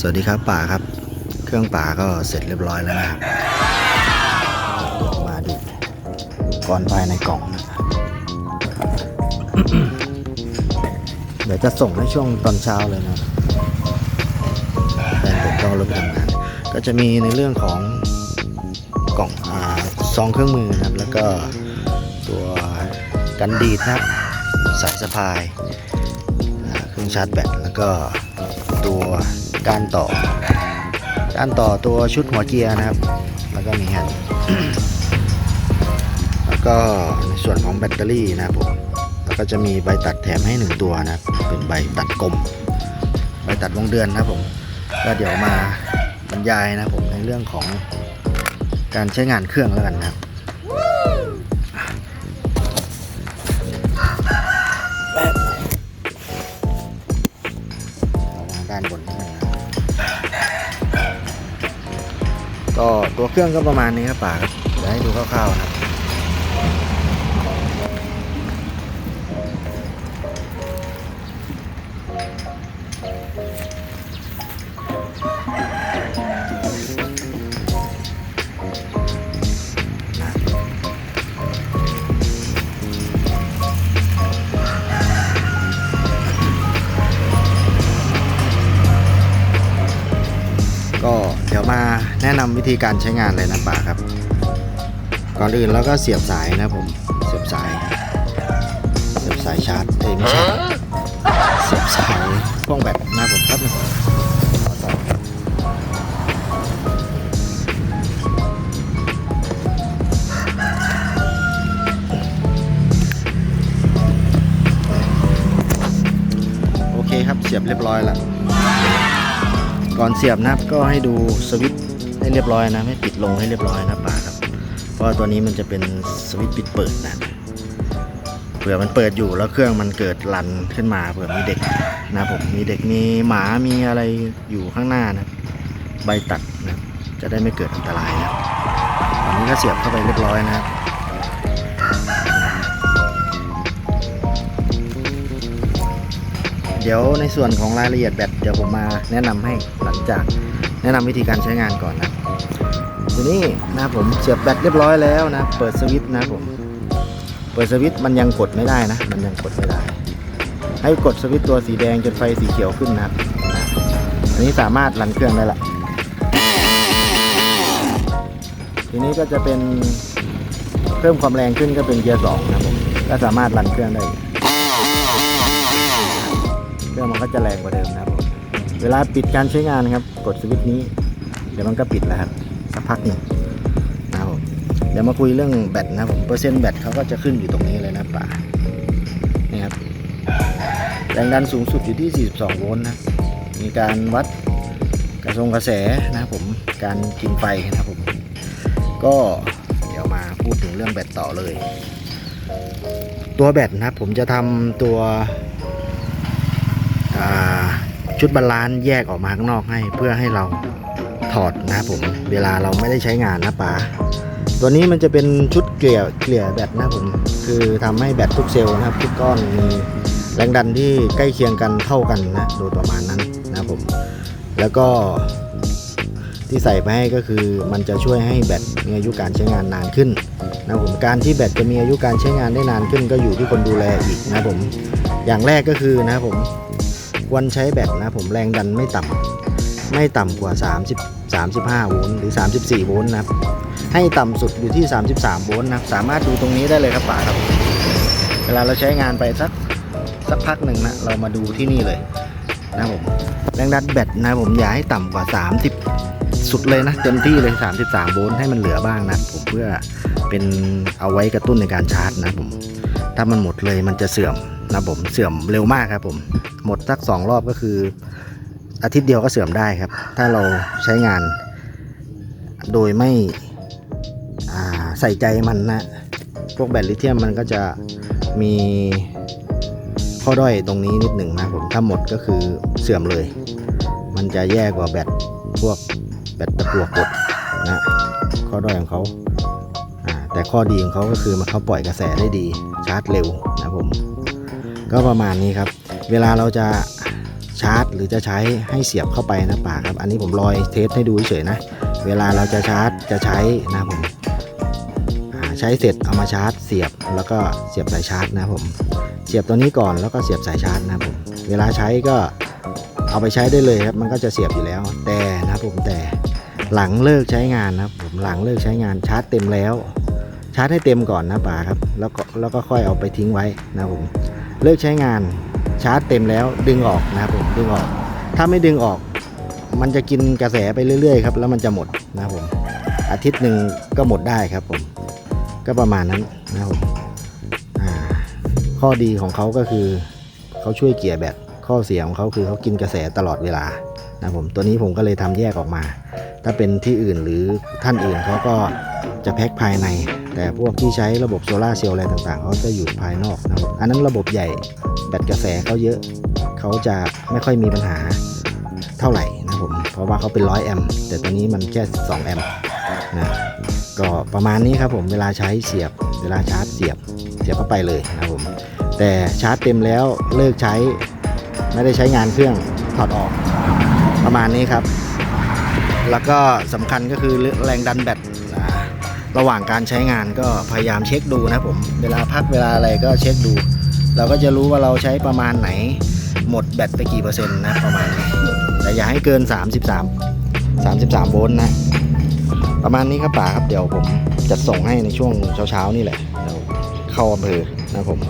สวัสดีครับป่าครับ เครื่องป่าก็เสร็จเรียบร้อยแล้วนะครับมาดูก่อนภายในกล่องนะเดี๋ยวจะส่งในช่วงตอนเช้าเลยนะแฟนผมก็รถไปทำงาน ก็จะมีในเรื่องของกล่องอซองเครื่องมือนะครับ แล้วก็ตัวกันดีดนะครับสายสะพาย เครื่องชาร์จแบตแล้วก็ ตัวก้านต่อก้านต่อตัวชุดหัวเกียร์นะครับ แล้วก็มีแฮนด์แล้วก็ในส่วนของแบตเตอรี่นะครับผมแล้วก็จะมีใบตัดแถมให้หนึ่งตัวนะเป็นใบตัดกลมใบตัดวงเดือนนะครับผมก็เดี๋ยวมาบรรยายนะผมในเรื่องของการใช้งานเครื่องแล้วกันนะครับ ก็ตัวเครื่องก็ประมาณนี้ครับป่าครับเดี๋ยวให้ดูคร่าวๆนะครับ แนะนำวิธีการใช้งานเลยนะป่าครับ ก่อนอื่นเราก็เสียบสายนะผม เสียบสาย เสียบสายชาร์จเอ้ยไม่ใช่เสียบสายพ่วงแบตนะผมครับนึงโอเคครับเสียบเรียบร้อยแล้วก่อนเสียบนะครับก็ให้ดูสวิตช์ ให้เรียบร้อยนะให้ปิดลงให้เรียบร้อยนะป่าครับ เพราะตัวนี้มันจะเป็นสวิตช์ปิดเปิดนะเผื่อมันเปิดอยู่แล้วเครื่องมันเกิดรันขึ้นมาเผื่อมีเด็กนะผมมีเด็กมีหมามีอะไรอยู่ข้างหน้านะใบตัดนะจะได้ไม่เกิดอันตรายนะตอนนี้ก็เสียบเข้าไปเรียบร้อยนะครับเดี๋ยวในส่วนของรายละเอียดแบตเดี๋ยวผมมาแนะนำให้หลังจาก แนะนำวิธีการใช้งานก่อนนะทีนี้นะผมเสียบแบตเรียบร้อยแล้วนะ เปิดสวิตช์นะผม เปิดสวิตช์มันยังกดไม่ได้นะ มันยังกดไม่ได้ ให้กดสวิตช์ตัวสีแดงจนไฟสีเขียวขึ้นนะครับอันนี้สามารถรันเครื่องได้ละ ทีนี้ก็จะเป็นเพิ่มความแรงขึ้นก็เป็นเกียร์สองนะผมก็สามารถรันเครื่องได้ เครื่องมันก็จะแรงกว่าเดิมนะครับ เวลาปิดการใช้งานนะครับ กดสวิตช์นี้ เดี๋ยวมันก็ปิดแล้วครับสักพักหนึ่งนะครับผมเดี๋ยวมาคุยเรื่องแบตนะผมเปอร์เซ็นต์แบตเขาก็จะขึ้นอยู่ตรงนี้เลยนะป่านี่ครับแรงดันสูงสุดอยู่ที่ 42 โวลต์นะมีการวัดกระทรงกระแสนะครับผมการกินไฟนะครับผมก็เดี๋ยวมาพูดถึงเรื่องแบตต่อเลย ตัวแบตนะครับผมจะทำตัวอ่า ชุดบาลานซ์แยกออกมาข้างนอกให้เพื่อให้เราถอดนะครับผมเวลาเราไม่ได้ใช้งานนะป๋าตัวนี้มันจะเป็นชุดเกลี่ยเกลี่ยแบตนะผมคือทำให้แบตทุกเซลล์นะครับทุกก้อนมีแรงดันที่ใกล้เคียงกันเท่ากันนะโดยประมาณนั้นนะครับผม แล้วก็ที่ใส่ไปให้ก็คือมันจะช่วยให้แบตมีอายุการใช้งานนานขึ้นนะผมการที่แบตจะมีอายุการใช้งานได้นานขึ้น ก็อยู่ที่คนดูแลอีกนะผมอย่างแรกก็คือนะผม ควรใช้แบตนะผมแรงดันไม่ต่ำไม่ต่ำกว่า 30 35 โวลต์หรือ 34 โวลต์นะครับ ให้ต่ำสุดอยู่ที่ 33 โวลต์นะสามารถดูตรงนี้ได้เลยครับป๋าครับ เวลาเราใช้งานไปสักสักพักหนึ่งนะเรามาดูที่นี่เลยนะผมแรงดันแบตนะผมอย่าให้ต่ำกว่า 30 สุดเลยนะเต็มที่เลย 33 โวลต์ให้มันเหลือบ้างนะผมเพื่อเป็นเอาไว้กระตุ้นในการชาร์จนะผมถ้ามันหมดเลยมันจะเสื่อมนะผมเสื่อมเร็วมากครับผม หมดสักสองรอบก็คือ อาทิตย์เดียวก็เสื่อมได้ครับ ถ้าเราใช้งาน โดยไม่ใส่ใจมันนะพวกแบตลิเธียมมันก็จะมีข้อด้อยตรงนี้นิดหนึ่งนะผมถ้าหมดก็คือเสื่อมเลย มันจะแย่กว่าแบตพวกแบตตะกั่วกดนะข้อด้อยของเขาอ่าแต่ข้อดีของเขาก็คือมันเขาปล่อยกระแสได้ดีชาร์จเร็วนะผม ก็ประมาณนี้ครับ เวลาเราจะชาร์จ หรือจะใช้ให้เสียบเข้าไปนะป่าครับ อันนี้ผมลอยเทสให้ดูเฉยนะ เวลาเราจะชาร์จจะใช้นะผมใช้เสร็จเอามาชาร์จ เสียบแล้วก็เสียบสายชาร์จนะผมเสียบตัวนี้ก่อนแล้วก็เสียบสายชาร์จนะผมเวลาใช้ก็เอาไปใช้ได้เลยครับ มันก็จะเสียบอยู่แล้ว แต่นะผมแต่หลังเลิกใช้งานนะผมหลังเลิกใช้งานชาร์จเต็มแล้ว ชาร์จให้เต็มก่อนนะป่าครับ แล้วก็แล้วก็ค่อยเอาไปทิ้งไว้นะผมเลิกใช้งาน ชาร์จเต็มแล้วดึงออกนะครับผมดึงออก ถ้าไม่ดึงออก มันจะกินกระแสไปเรื่อยๆครับแล้วมันจะหมดนะครับผมอาทิตย์หนึ่งก็หมดได้ครับผมก็ประมาณนั้นนะครับผมข้อดีของเขาก็คือเขาช่วยเกลี่ยแบตข้อเสียของเขาคือเขากินกระแสตลอดเวลานะครับผมตัวนี้ผมก็เลยทำแยกออกมา ถ้าเป็นที่อื่นหรือท่านอื่นเขาก็จะแพ็คภายใน แต่พวกที่ใช้ระบบโซลาเซลล์อะไรต่างๆเขาจะอยู่ภายนอกนะครับอันนั้นระบบใหญ่แบตกระแสเขาเยอะเขาจะไม่ค่อยมีปัญหาเท่าไหร่นะครับผมเพราะว่าเขาเป็นร้อยแอมป์แต่ตัวนี้มันแค่2แอมป์นะก็ประมาณนี้ครับผมเวลาใช้เสียบเวลาชาร์จเสียบเสียบเข้าไปเลยนะครับผมแต่ชาร์จเต็มแล้วเลิกใช้ไม่ได้ใช้งานเครื่องถอดออกประมาณนี้ครับ แล้วก็สำคัญก็คือแรงดันแบต ระหว่างการใช้งานก็พยายามเช็คดูนะผม เวลาพักเวลาอะไรก็เช็คดู เราก็จะรู้ว่าเราใช้ประมาณไหน หมดแบตไปกี่เปอร์เซ็นต์นะประมาณนี้แต่อย่าให้เกิน 33 33 โวลต์นะ ประมาณนี้ครับป่าครับเดี๋ยวผมจะส่งให้ในช่วงเช้าๆนี่แหละเดี๋ยวเข้าอำเภอนะครับผม